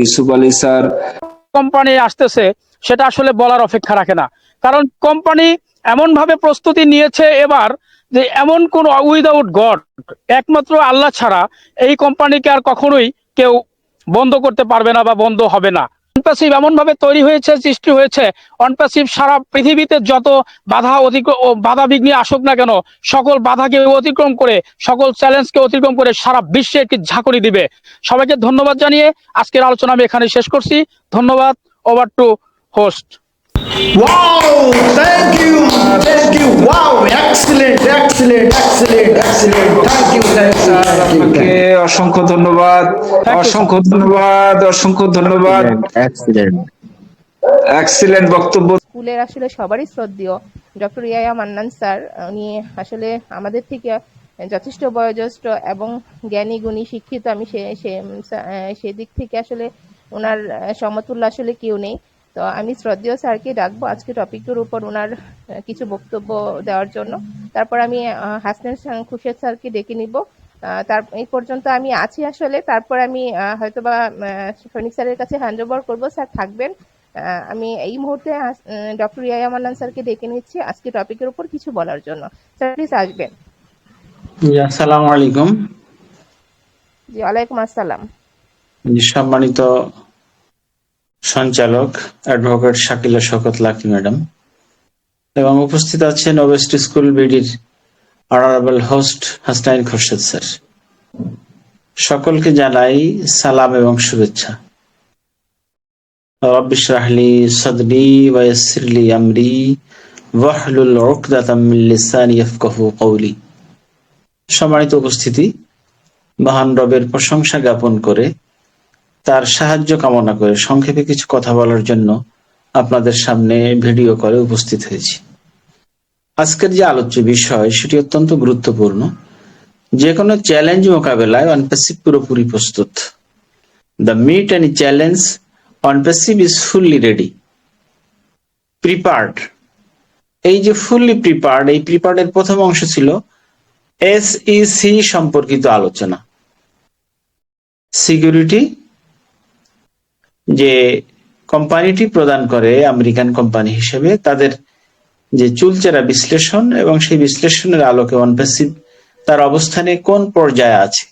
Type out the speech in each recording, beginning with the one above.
Yusuf Ali sir. Company আসতেছে, সেটা আসলে বলার অপেক্ষা রাখে না। কারণ কোম্পানি এমন ভাবে প্রস্তুতি নিয়েছে এবার যে এমন কোন উইদাউট গড একমাত্র আল্লাহ ছাড়া এই কোম্পানিকে আর কখনোই কেউ বন্ধ করতে পারবে না বা বন্ধ হবে না। অনপ্যাসিভ এমনভাবে তৈরি হয়েছে, সৃষ্টি হয়েছে অনপ্যাসিভ সারা পৃথিবীতে যত বাধা অধিক বাধা বিঘ্নে আসুক না কেন, সকল বাধাকে অতিক্রম করে, সকল চ্যালেঞ্জকে অতিক্রম করে সারা বিশ্বে একটি ঝাঁকুনি দিবে সবাইকে ধন্যবাদ জানিয়ে আজকের আলোচনা আমি এখানে শেষ করছি ধন্যবাদ over to host Wow! Thank you! অসংখ্য ধন্যবাদ অসংখ্য ধন্যবাদ অসংখ্য ধন্যবাদ। এক্সিলেন্ট বক্তব্য। স্কুলের আসলে সবারই শ্রদ্ধেয়। ডক্টর ইয়ায়া মান্নান স্যার উনি আসলে আমাদের থেকে যথেষ্ট বয়োজ্যেষ্ঠ এবং জ্ঞানী গুণী শিক্ষিত। আমি সে সেদিক থেকে আসলে ওনার সমতুল্য আসলে কেউ নেই। তো আমি শ্রদ্ধেয় স্যারকে ডাকবো আজকে টপিকের উপর ওনার কিছু বক্তব্য দেওয়ার জন্য। তারপর আমি হাসনান স্যার- স্যারকে ডেকে নিব। তার এই পর্যন্ত আমি আছি আসলে। তারপর আমি হয়তোবা সৈনিক স্যারের কাছে হ্যান্ড ওভার করব। স্যার থাকবেন। আমি এই মুহূর্তে ডক্টর ইয়ায়া মান্নান স্যারকে ডেকে নিচ্ছি আজকে টপিকের উপর কিছু বলার জন্য। স্যার প্লিজ আসবেন। আসসালামু আলাইকুম। জি ওয়ালাইকুম আসসালাম। সম্মানিত সঞ্চালক advocate Shakila Shaukat lucky madam. এবং উপস্থিত আছেন west school বিডির honourable host Hasnain Khorshed sir সকলকে জানাই সালাম এবং শুভেচ্ছা। রব্বি ইশরাহলি সাদরি ওয়া ইয়াসসিরলি আমরি ওয়াহলুল উকদাতাম মিন লিসানি ইয়াফকাহু কওলি। সম্মানিত উপস্থিতি, মহান রবের প্রশংসা জ্ঞাপন করে, তার সাহায্য কামনা করে সংক্ষেপে কিছু কথা বলার জন্য আপনাদের সামনে ভিডিও করে উপস্থিত হয়েছি। আজকের যে আলোচ্য বিষয়, সেটি অত্যন্ত গুরুত্বপূর্ণ। যে কোনো চ্যালেঞ্জ মোকাবেলায় অনপ্যাসিভ পুরোপুরি প্রস্তুত। The meet and challenge Onpassive is fully ready prepared এই যে ফুললি প্রিপার্ড এই প্রিপার্ডের প্রথম অংশ ছিল এসইসি সম্পর্কিত আলোচনা। সিকিউরিটি যে কোম্পানিটি প্রদান করে আমেরিকান কোম্পানি হিসেবে, তাদের যে চুলচেরা বিশ্লেষণ এবং সেই বিশ্লেষণের আলোকে অনপ্যাসিভ তার অবস্থানে কোন পর্যায়ে আছে,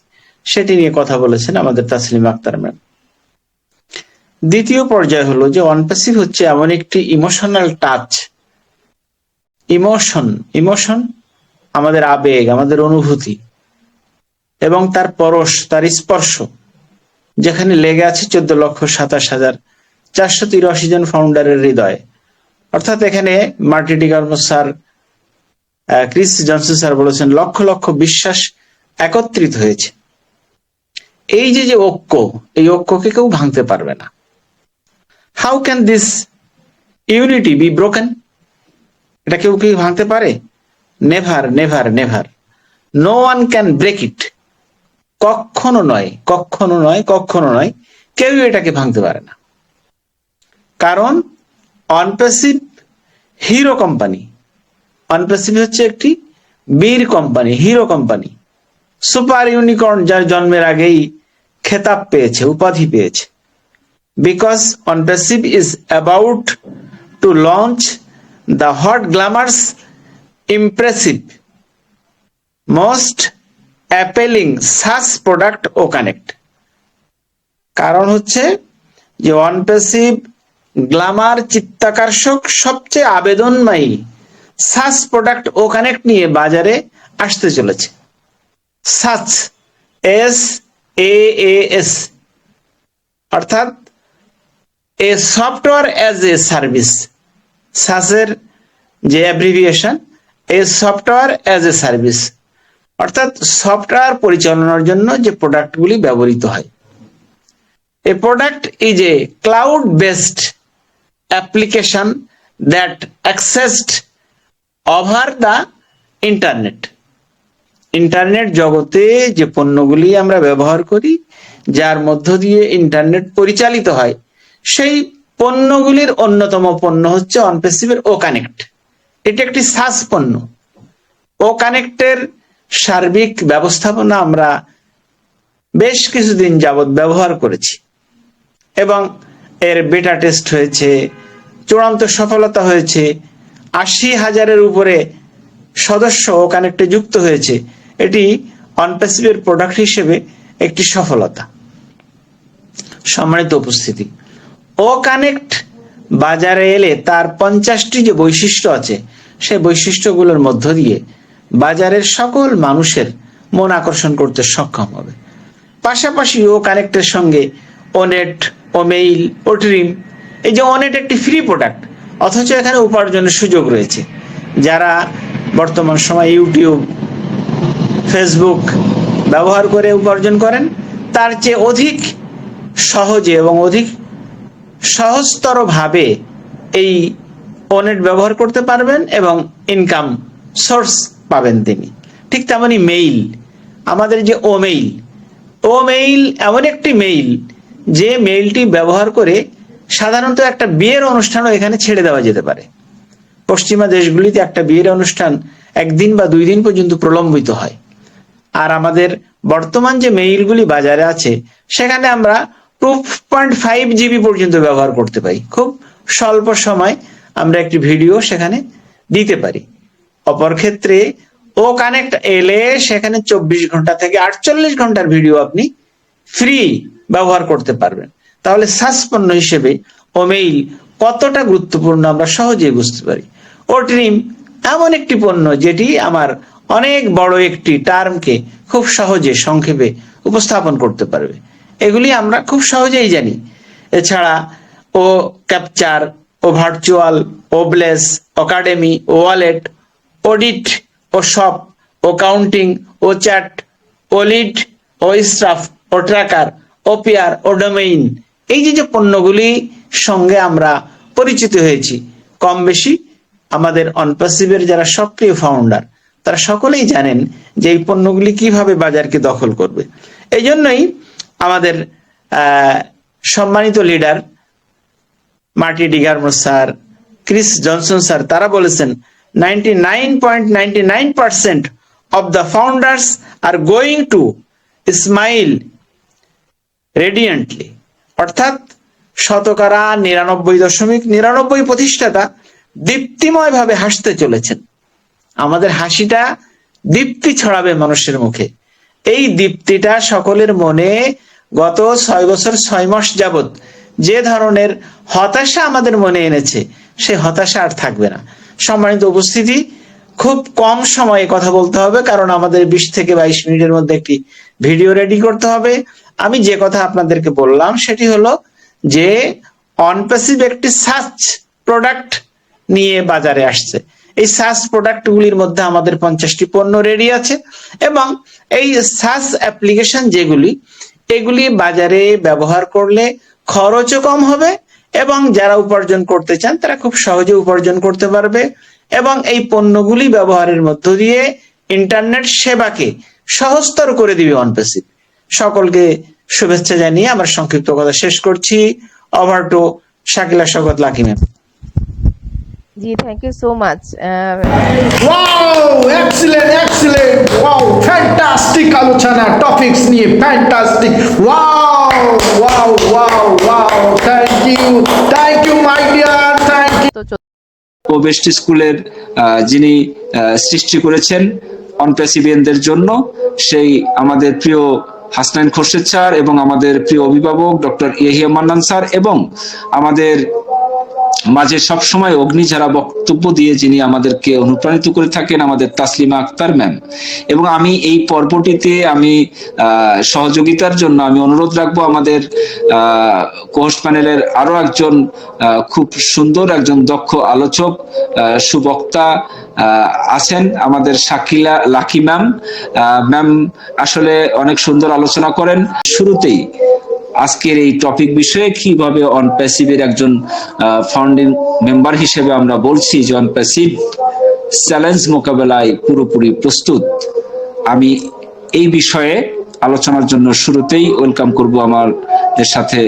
সেটি নিয়ে কথা বলেছেন আমাদের তাসলিম আক্তার ম্যাম। দ্বিতীয় পর্যায় হলো যে অনপ্যাসিভ হচ্ছে এমন একটি ইমোশনাল টাচ ইমোশন ইমোশন আমাদের আবেগ, আমাদের অনুভূতি এবং তার পরশ, তার স্পর্শ, যেখানে লেগে আছে চোদ্দ লক্ষ সাতাশ হাজার চারশো তিরাশি জন ফাউন্ডারের হৃদয়। অর্থাৎ এখানে মার্টিডি স্যার ক্রিস জনসন স্যার বলেছেন, লক্ষ লক্ষ বিশ্বাস একত্রিত হয়েছে। এই যে যে ঐক্য, এই ঐক্যকে কেউ ভাঙতে পারবে না। How can this unity be broken এটা কেউ কি ভাঙতে পারে? Never never never no one can break it কখনো নয় কখনো নয় কখনো নয় কেউ এটাকে ভাঙতে পারে না। কারণ অনপ্যাসিভ হিরো কোম্পানি। অনপ্যাসিভ হচ্ছে একটি বীর company hero company. Super unicorn যার জন্মের আগেই খেতাব পেয়েছে উপাধি পেয়েছে। Because Onpassive is about to launch the hot glamours impressive, most appealing such product O connect কারণ হচ্ছে যে অনপ্যাসিভ গ্লামার চিত্তাকর্ষক সবচেয়ে আবেদনময়ী সাস প্রোডাক্ট ও কানেক্ট নিয়ে বাজারে আসতে চলেছে। সাচ এস, এ এস, অর্থাৎ a software as a service Saser যে abbreviation a software as a service অর্থাৎ সফটওয়্যার পরিচালনার জন্য যে প্রোডাক্টগুলি ব্যবহৃত হয়। A product is a cloud based application that accessed over the internet internet জগতে যে পণ্যগুলি আমরা ব্যবহার করি, যার মধ্য দিয়ে ইন্টারনেট পরিচালিত হয়, সেই পণ্যগুলির অন্যতম পণ্য হচ্ছে অনপেসিভের ও কানেক্ট এটি একটি সাস পণ্য। ও কানেক্টের সার্বিক ব্যবস্থাপনা আমরা বেশ কিছুদিন যাবৎ ব্যবহার করেছি। এবং এর বেটা টেস্ট হয়েছে, চূড়ান্ত সফলতা হয়েছে, আশি হাজারের উপরে সদস্য ও কানেক্টে যুক্ত হয়েছে। এটি অনপ্যাসিভের প্রোডাক্ট হিসেবে একটি সফলতা। সম্মানিত উপস্থিতি ও কানেক্ট বাজারে এলে তার পঞ্চাশটি যে বৈশিষ্ট্য আছে, সেই বৈশিষ্ট্যগুলোর মধ্য দিয়ে বাজারের সকল মানুষের মন আকর্ষণ করতে সক্ষম হবে। পাশাপাশি ও কানেক্টের সঙ্গে ওনেট ও মেইল ও ট্রিম এই যে ওনেট একটি ফ্রি প্রোডাক্ট অথচ এখানে উপার্জনের সুযোগ রয়েছে। যারা বর্তমান সময় ইউটিউব ফেসবুক ব্যবহার করে উপার্জন করেন, তার চেয়ে অধিক সহজে এবং অধিক সহজতর ভাবে এই ওনেট ব্যবহার করতে পারবেন এবং ইনকাম সোর্স পাবেন তিনি। ঠিক তেমনি মেইল আমাদের যে ও মেইল ও মেইল এমন একটি মেইল যে মেইলটি ব্যবহার করে সাধারণত একটা বিয়ের অনুষ্ঠানও এখানে ছেড়ে দেওয়া যেতে পারে। পশ্চিমা দেশগুলিতে একটা বিয়ের অনুষ্ঠান একদিন বা দুই দিন পর্যন্ত প্রলম্বিত হয়। আর আমাদের বর্তমান যে মেইলগুলি বাজারে আছে, সেখানে আমরা টু পয়েন্ট ফাইভ জিবি পর্যন্ত ব্যবহার করতে পারি। খুব স্বল্প সময় আমরা একটি ভিডিও সেখানে দিতে পারি। অপর ক্ষেত্রে ও কানেক্ট এলে সেখানে চব্বিশ ঘণ্টা থেকে আটচল্লিশ ঘণ্টার ভিডিও আপনি ফ্রি ব্যবহার করতে পারবেন। তাহলে সাস পণ্য হিসেবে ও মেইল কতটা গুরুত্বপূর্ণ আমরা সহজেই বুঝতে পারি। ও ট্রিম এমন একটি পণ্য যেটি আমার অনেক বড় একটি টার্মকে খুব সহজে সংক্ষেপে উপস্থাপন করতে পারবে। এগুলি আমরা খুব সহজেই জানি। এছাড়া O capture, O virtual, O bless academy, O wallet audit O shop, O counting, O chat, O lead, O staff O tracker O pair O domain এই যে যে পণ্যগুলি সঙ্গে আমরা পরিচিত হয়েছি। কম বেশি আমাদের অনপাসিভের যারা সক্রিয় ফাউন্ডার তারা সকলেই জানেন যে এই পণ্যগুলি কীভাবে বাজারকে দখল করবে। এই জন্যই আমাদের সম্মানিত leader Marty DeGarmo sir, Chris Johnson sir, তারা বলেছেন ninety nine point ninety nine percent of the founders are going to smile radiantly অর্থাৎ শতকরা নিরানব্বই দশমিক নিরানব্বই প্রতিষ্ঠাতা দীপ্তিময় ভাবে হাসতে চলেছেন। আমাদের হাসিটা দীপ্তি ছড়াবে মানুষের মুখে। এই দীপ্তিটা সকলের মনে গত ছয় বছর, ছয় মাস যাবত যে ধরনের হতাশা আমাদের মনে এনেছে, সে হতাশা আর থাকবে না। সম্মানিত উপস্থিতি খুব কম সময়ে কথা বলতে হবে, কারণ আমাদের বিশ থেকে বাইশ মিনিটের মধ্যে একটি ভিডিও রেডি করতে হবে। আমি যে কথা আপনাদেরকে বললাম, সেটি হলো যে অনপ্যাসিভ একটি সার্চ প্রোডাক্ট নিয়ে বাজারে আসছে। এই সাস প্রোডাক্ট গুলির মধ্যে আমাদের পঞ্চাশটি পণ্য রেডি আছে এবং এই সাস অ্যাপ্লিকেশন যেগুলি, এগুলি বাজারে ব্যবহার করলে খরচও কম হবে এবং যারা উপার্জন করতে চান, তারা খুব সহজে উপার্জন করতে পারবে। এবং এই পণ্যগুলি ব্যবহারের মধ্য দিয়ে ইন্টারনেট সেবাকে সহজতর করে দিবে অনপেসিভ সকলকে শুভেচ্ছা জানিয়ে আমার সংক্ষিপ্ত কথা শেষ করছি over to Shakila Shaukat Lucky ma'am ji thank you so much Wow, excellent, excellent. Wow, fantastic আলোচনা টপিকস নিয়ে fantastic. Wow, wow, wow, wow. Thank you. Thank you, my dear. Thank you. তো ও বেস্ট স্কুলের যিনি সৃষ্টি করেছেন অনপ্রেসিডেন্টদের জন্য, সেই আমাদের প্রিয় হাসনাইন খোরশেদ স্যার এবং আমাদের প্রিয় অভিভাবক ডক্টর ইয়াহিয়া মান্নান স্যার এবং আমাদের মাঝে সবসময় অগ্নিঝাড়া বক্তব্য দিয়ে যিনি আমাদেরকে অনুপ্রাণিত করে থাকেন আমাদের তাসলিমা আক্তার ম্যাম। এবং আমি এই পর্বটিতে আমি সহযোগিতার জন্য আমি অনুরোধ রাখব আমাদের কোস্ট প্যানেলের আরও একজন খুব সুন্দর একজন দক্ষ আলোচক সুবক্তা আছেন আমাদের শাকিলা, লাকি ম্যাম। ম্যাম আসলে অনেক সুন্দর আলোচনা করেন। শুরুতেই আজকের এই টপিক বিষয়ে কীভাবে অন প্যাসিভের একজন ফাউন্ডিং মেম্বার হিসেবে আমরা বলছি যে অন প্যাসিভ চ্যালেঞ্জ মোকাবেলায় পুরোপুরি প্রস্তুত। আমি এই বিষয়ে আলোচনার জন্য শুরুতেই ওয়েলকাম করব আমাদের সাথে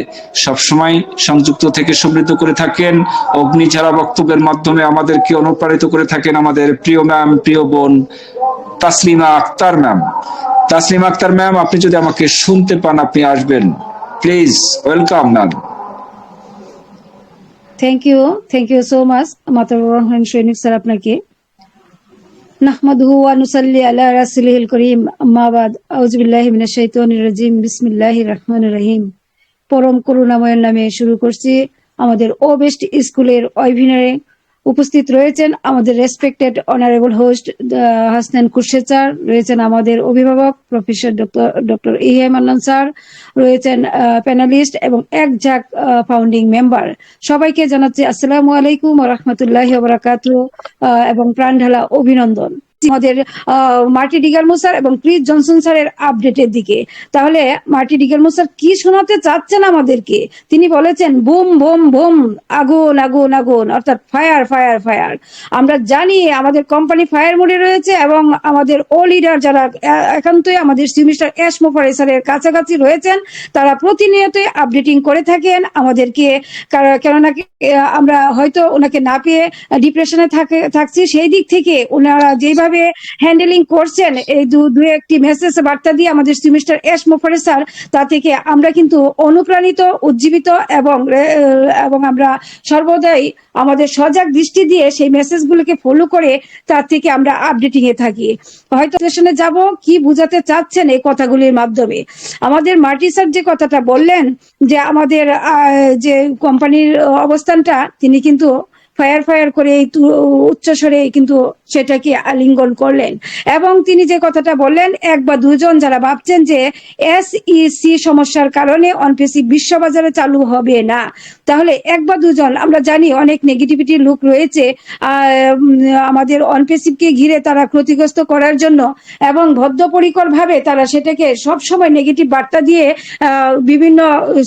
সবসময় সংযুক্ত থেকে সমৃদ্ধ করে থাকেন অগ্নিঝাড়া বক্তব্যের মাধ্যমে আমাদেরকে অনুপ্রাণিত করে থাকেন, আমাদের প্রিয় ম্যাম প্রিয় বোন, তাসলিমা আক্তার ম্যাম তাসলিমা আক্তার ম্যাম আপনি যদি আমাকে শুনতে পান, আপনি আসবেন। Please welcome ma'am thank you thank you so much Matabur Rahman Sainik sir আপনাকে। নাহমাদুহু ওয়া নুসাল্লি আলা রাসূলিল করিম, আম্মা বাদ, আউযু বিল্লাহি মিনাশ শাইতানির রাজিম, বিসমিল্লাহির রহমানির রহিম। পরম করুণাময়ের নামে শুরু করছি আমাদের ও বেস্ট স্কুলের অভিনয়ে। উপস্থিত রয়েছেন আমাদের respected honourable host Hasnain Khurshed sir রয়েছেন আমাদের অভিভাবক professor doctor doctor Iham Allan sir, রয়েছেন প্যানালিস্ট এবং এক ঝাঁক ফাউন্ডিং মেম্বার সবাইকে জানাচ্ছি আসসালামু আলাইকুম রহমতুল্লাহ বরাকাতু এবং প্রাণঢালা অভিনন্দন। আমাদের মার্টি ডিগালমো স্যার এবং ক্রিস জনসন স্যারের আপডেটের দিকে। তাহলে মার্টি ডিগালমো স্যার কি শোনাতে চাচ্ছেন আমাদেরকে? তিনি বলেছেন, বুম বুম বুম, আগুন আগুন আগুন, অর্থাৎ ফায়ার ফায়ার ফায়ার। আমরা জানি আমাদের কোম্পানি ফায়ার মোডে রয়েছে এবং আমাদের ও লিডার যারা একান্তই আমাদের সিমিস্টার এস মোফারেসারের কাছাকাছি রয়েছেন, তারা প্রতিনিয়তই আপডেটিং করে থাকেন আমাদেরকে। কেননা আমরা হয়তো ওনাকে না পেয়ে ডিপ্রেশনে থাকে, থাকছি। সেই দিক থেকে ওনারা যেভাবে হ্যান্ডেলিং করছেন, এই দু একটি মেসেজ বার্তা দিয়ে আমাদের সেমিস্টার এস মোফারে স্যার, তা থেকে আমরা কিন্তু অনুপ্রাণিত, উজ্জীবিত এবং এবং আমরা সর্বদাই আমাদের সজাগ দৃষ্টি দিয়ে সেই মেসেজগুলোকে ফলো করে তার থেকে আমরা আপডেটিং এ থাকি। হয়তো স্টেশনে যাব, কি বুঝাতে চাচ্ছেন এই কথাগুলির মাধ্যমে। আমাদের মার্টি স্যার যে কথাটা বললেন, যে আমাদের যে কোম্পানির অবস্থানটা, তিনি কিন্তু ফায়ার ফায়ার করে এই উচ্চস্বরে কিন্তু সেটাকে আলিঙ্গন করলেন। এবং তিনি যে কথাটা বললেন, এক বা দুজন যারা ভাবছেন যে এসইসি সমস্যার কারণে অনপেসি বিশ্ববাজারে চালু হবে না, তাহলে এক বা দুজন, আমরা জানি অনেক নেগেটিভিটি লুক রয়েছে আমাদের অনপেসিভকে ঘিরে তারা ক্ষতিগ্রস্ত করার জন্য, এবং বদ্ধপরিকর ভাবে তারা সেটাকে সব সময় নেগেটিভ বার্তা দিয়ে বিভিন্ন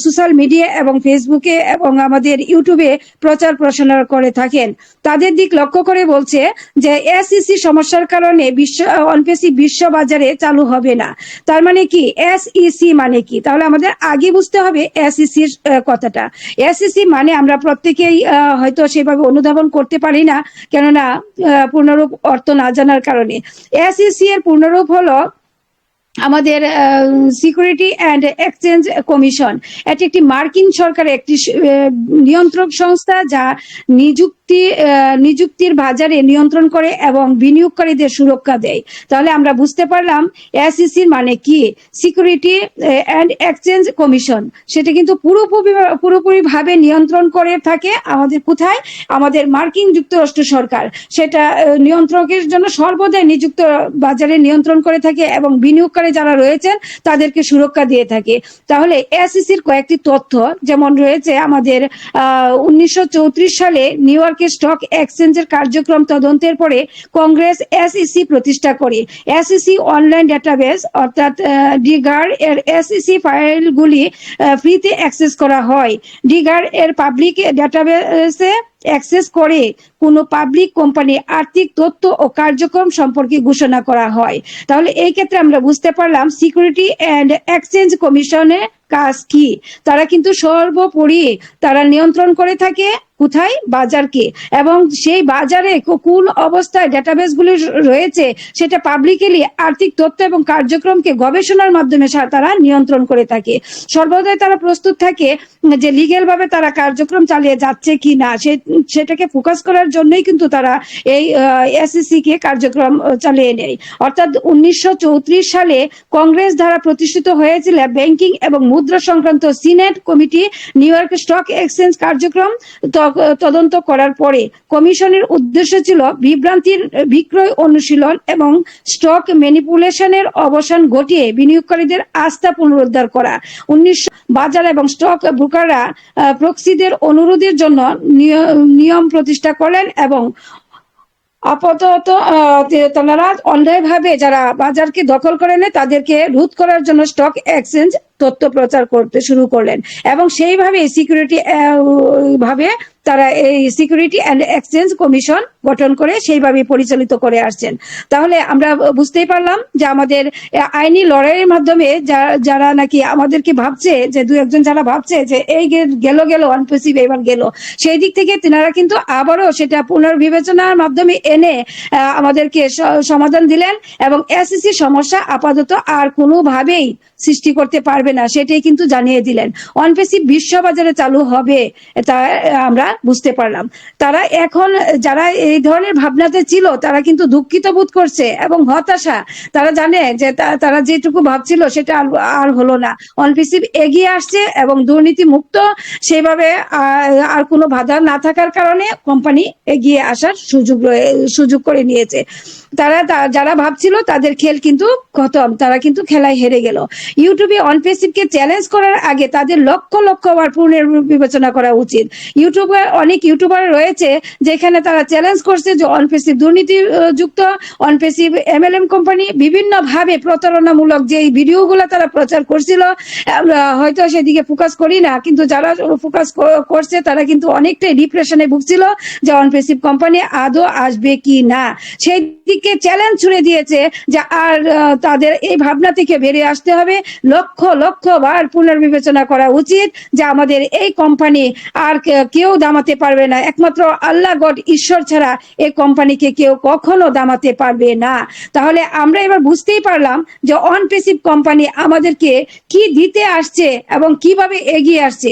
সোশ্যাল মিডিয়া এবং ফেসবুকে এবং আমাদের ইউটিউবে প্রচার প্রসার করে থাকেন। তাদের দিক লক্ষ্য করে বলছে যে, এসইসি সমস্যার কারণে বিশ্ব অনপেসি বিশ্ব বাজারে চালু হবে না। তার মানে কি? এসইসি মানে কি? তাহলে আমাদের আগে বুঝতে হবে এসইসি কথাটা। এসইসি মানে আমরা প্রত্যেকেই হয়তো সেভাবে অনুধাবন করতে পারি না, কেননা পূর্ণরূপ অর্থ না জানার কারণে। এসইসি এর পূর্ণরূপ হলো আমাদের সিকিউরিটি অ্যান্ড এক্সচেঞ্জ কমিশন এটি একটি মার্কিন সরকারের একটি নিয়ন্ত্রক সংস্থা যা নিযুক্তি নিযুক্তির বাজারে নিয়ন্ত্রণ করে এবং বিনিয়োগকারীদের সুরক্ষা দেয়। তাহলে আমরা বুঝতে পারলাম এসইসির মানে কি? সিকিউরিটি অ্যান্ড এক্সচেঞ্জ কমিশন সেটা কিন্তু পুরোপুরি পুরোপুরি ভাবে নিয়ন্ত্রণ করে থাকে আমাদের কোথায়? আমাদের মার্কিন যুক্তরাষ্ট্র সরকার। সেটা নিয়ন্ত্রকের জন্য সর্বদাই নিযুক্ত বাজারে নিয়ন্ত্রণ করে থাকে এবং বিনিয়োগকারী যারা রয়েছেন, তাদেরকে সুরক্ষা দিয়ে থাকে। তাহলে এসইসির কয়েকটি তথ্য যেমন রয়েছে, আমাদের উনিশশো চৌত্রিশ সালে নিউ ইয়র্কের স্টক এক্সচেঞ্জের কার্যক্রম তদন্তের পরে কংগ্রেস এসইসি প্রতিষ্ঠা করে। এসইসি অনলাইন ডেটাবেস অর্থাৎ ডিগার এর এসইসি ফাইলগুলি ফ্রিতে অ্যাক্সেস করা হয়। ডিগার এর পাবলিক ডাটাবেসে অ্যাক্সেস করে কোনো পাবলিক কোম্পানি আর্থিক তথ্য ও কার্যক্রম সম্পর্কে ঘোষণা করা হয়। তাহলে এই ক্ষেত্রে আমরা বুঝতে পারলাম সিকিউরিটি অ্যান্ড এক্সচেঞ্জ কমিশনের কাজ কি? তারা কিন্তু সর্বোপরি তারা নিয়ন্ত্রণ করে থাকে কোথায়? বাজারকে এবং সেই বাজারে কোন অবস্থায় ডেটাবেস গুলি রয়েছে সেটা পাবলিকেলি আর্থিক তথ্য এবং কার্যক্রমকে গবেষণার মাধ্যমে তারা নিয়ন্ত্রণ করে থাকে। সর্বদাই তারা প্রস্তুত থাকে যে লিগেল ভাবে তারা কার্যক্রম চালিয়ে যাচ্ছে কি না সেটাকে ফোকাস করার জন্যই কিন্তু তারা এই এসএসসি কে কার্যক্রম চালিয়ে নেয়। অর্থাৎ উনিশশো চৌত্রিশ সালে কংগ্রেস দ্বারা প্রতিষ্ঠিত হয়েছিল ব্যাংকিং এবং মুদ্রা সংক্রান্ত senate committee, New York stock exchange কার্যক্রম তদন্ত করার পরে কমিশনের উদ্দেশ্য ছিল বিভ্রান্তির বিক্রয় অনুশীলন এবং স্টক ম্যানিপুলেশনের অবসান ঘটিয়ে বিনিয়োগকারীদের আস্থা পুনরুদ্ধার করা। উনিশশো বাজার এবং স্টক ব্রোকাররা প্রক্সিদের অনুরোধের জন্য নিয়- নিয়ম প্রতিষ্ঠা করেন এবং আপাতত তারা অন্যায়ভাবে যারা বাজারকে দখল করে নেয় তাদেরকে রোধ করার জন্য স্টক এক্সচেঞ্জ তথ্য প্রচার করতে শুরু করলেন। এবং সেইভাবে সিকিউরিটি ভাবে তারা এই সিকিউরিটি অ্যান্ড এক্সচেঞ্জ কমিশন গঠন করে সেইভাবে পরিচালিত করে আসছেন। তাহলে আমরা বুঝতেই পারলাম যে আমাদের আইনি লড়াইয়ের মাধ্যমে যারা নাকি আমাদেরকে ভাবছে যে দু একজন যারা ভাবছে যে এই গেল গেল অনপসিভ এবার গেল, সেই দিক থেকে তিনারা কিন্তু আবারও সেটা পুনর্বিবেচনার মাধ্যমে এনে আমাদেরকে সমাধান দিলেন এবং এসএসসি সমস্যা আপাতত আর কোনোভাবেই সৃষ্টি করতে পারবে পারবে না, সেটাই কিন্তু জানিয়ে দিলেন। অনপেসিভ বিশ্ববাজারে চালু হবে, তা আমরা বুঝতে পারলাম। তারা এখন, যারা এই ধরনের ভাবনাতে ছিল, তারা কিন্তু দুঃখিত বোধ করছে এবং হতাশা। তারা জানে যে তারা যেটুকু ভাবছিল, সেটা আর হলো না। অনপেসিভ এগিয়ে আসছে এবং দুর্নীতি মুক্ত সেভাবে আর কোনো বাধা না থাকার কারণে কোম্পানি এগিয়ে আসার সুযোগ সুযোগ করে নিয়েছে। তারা যারা ভাবছিল তাদের খেল কিন্তু খতম তারা কিন্তু খেলায় হেরে গেল। ইউটিউবে অনপেসিভকে চ্যালেঞ্জ করার আগে তাদের লক্ষ লক্ষ বার পুনর বিবেচনা করা উচিত। ইউটিউবে অনেক ইউটিউবার রয়েছে যেখানে তারা চ্যালেঞ্জ করছে যে অনপেসিভ দুর্নীতি আহ, যুক্ত। অনপেসিভ এমএলএম কোম্পানি বিভিন্ন ভাবে প্রতারণামূলক যে ভিডিওগুলো তারা প্রচার করছিল হয়তো সেদিকে ফোকাস করি না কিন্তু যারা ফোকাস করছে তারা কিন্তু অনেকটাই ডিপ্রেশনে ভুগছিল যে অনপেসিভ কোম্পানি আদৌ আসবে কি না। সেই চ্যালেঞ্জ ছুড়ে দিয়েছে যে আর তাদের এই ভাবনা থেকে বেরিয়ে আসতে হবে। লক্ষ লক্ষ বার পুনর্বিবেচনা করা উচিত যে আমাদের এই কোম্পানি আর কেউ দামাতে পারবে না। একমাত্র আল্লাহ গড ঈশ্বর ছাড়া এই কোম্পানিকে কেউ কখনো দামাতে পারবে না। তাহলে আমরা এবার বুঝতেই পারলাম যে অনপেসিভ কোম্পানি আমাদেরকে কি দিতে আসছে এবং কীভাবে এগিয়ে আসছে।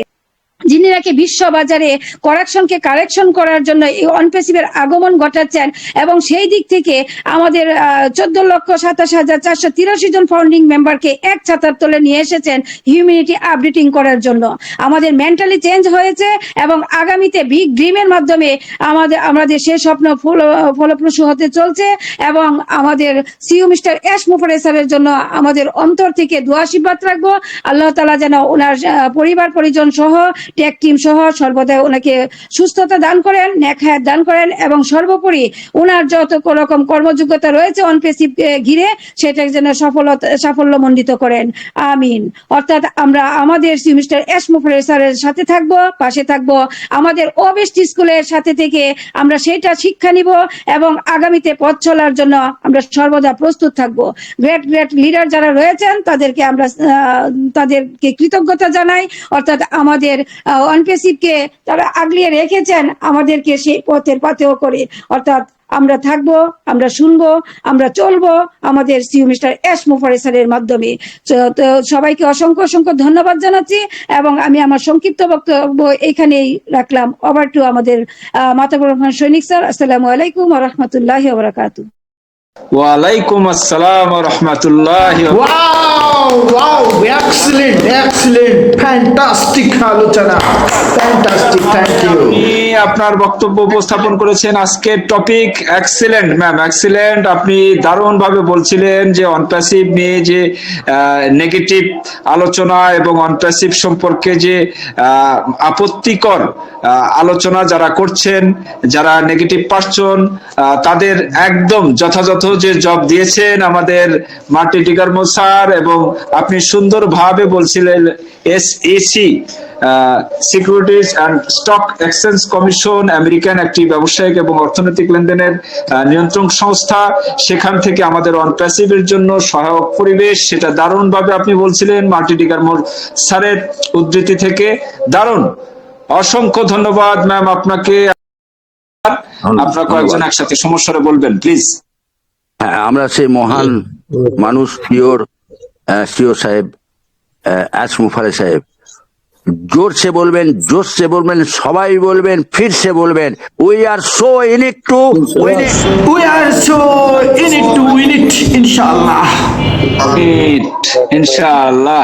যিনি নাকি বিশ্ব বাজারে করাকশনকে কারেকশন করার জন্য অনপেসিভের আগমন ঘটাচ্ছেন এবং সেই দিক থেকে আমাদের চোদ্দ লক্ষ সাতাশ হাজার চারশো তিরাশি জন ফাউন্ডিং মেম্বারকে এক ছাতার তলে নিয়ে এসেছেন হিউম্যানিটি আপডেটিং করার জন্য। আমাদের মেন্টালি চেঞ্জ হয়েছে এবং আগামীতে বিগ ড্রিমের মাধ্যমে আমাদের আমাদের সেই স্বপ্ন ফল- ফলপ্রসূ হতে চলছে এবং আমাদের সিইও মিস্টার এস মুফারেসারের জন্য আমাদের অন্তর থেকে দোয়া আশীর্বাদ রাখব। আল্লাহ তালা যেন ওনার পরিবার, পরিজন সহ টেক টিম সহ সর্বদা ওনাকে সুস্থতা দান করেন নেখায়াত দান করেন এবং সর্বোপরি ওনার যত রকম কর্মযোগ্যতা রয়েছে অনপেসিভ ঘিরে সেটা যেন সফলতা সাফল্যমণ্ডিত করেন। আমিন। অর্থাৎ আমরা আমাদের মিস্টার এস মুফারেসারের সাথে থাকব, পাশে থাকব। আমাদের ওবেস্ট স্কুলের সাথে থেকে আমরা সেটা শিক্ষা নিব এবং আগামীতে পথ চলার জন্য আমরা সর্বদা প্রস্তুত থাকব। গ্রেট গ্রেট লিডার যারা রয়েছেন, তাদেরকে আমরা তাদেরকে কৃতজ্ঞতা জানাই। অর্থাৎ আমাদের অনপেসিভকে তারা আগলিয়ে রেখেছেন আমাদেরকে সেই পথের পাতেও করে। অর্থাৎ আমরা থাকব আমরা শুনব আমরা চলবো আমাদের সিউ মিস্টার এস মুফারেসারের মাধ্যমে। তো- সবাইকে অসংখ্য অসংখ্য ধন্যবাদ জানাচ্ছি এবং আমি আমার সংক্ষিপ্ত বক্তব্য এখানেই রাখলাম। ওভার টু আমাদের আহ, মাতাবর রহমান সৈনিক স্যার। আসসালামু আলাইকুম রহমতুল্লাহ বারাকাতু ওয়ালাইকুম আসসালাম রহমতুল্লাহ Wow, wow, excellent, excellent, fantastic আলোচনা fantastic, thank you. আপনি আপনার বক্তব্য উপস্থাপন করেছেন আজকের টপিক এক্সিলেন্ট ম্যাম এক্সিলেন্ট আপনি দারুণ ভাবে বলছিলেন যে অনপ্যাসিভ নিয়ে যে নেগেটিভ আলোচনা এবং অনপ্যাসিভ সম্পর্কে যে আপত্তিকর আলোচনা যারা করছেন, যারা নেগেটিভ পার্সন তাদের একদম যথাযথ যে জব দিয়েছেন আমাদের মার্টি ডিগারমো স্যার এবং আপনি সুন্দরভাবে বলছিলেন S E C securities and stock exchange commission American একটি ব্যবসায়িক এবং অর্থনৈতিক লেনদেনের আহ, নিয়ন্ত্রণ সংস্থা। সেখান থেকে আমাদের অনপ্যাসিভের জন্য সহায়ক পরিবেশ। সেটা দারুণভাবে আপনি বলছিলেন মাল্টি ডিগারমোর স্যারের উদ্ধৃতি থেকে। দারুণ। অসংখ্য ধন্যবাদ ম্যাম আপনাকে। আপনারা কয়েকজন একসাথে সমস্যারে বলবেন প্লিজ। হ্যাঁ আমরা সেই মহান মানুষ পিওর সিও সাহেব এস মুফারে সাহেব। জোরসে বলবেন জোরসে বলবেন সবাই বলবেন ফিরসে বলবেন। We are so in it to win it so in it to win it, inshallah. ইনশাআল্লাহ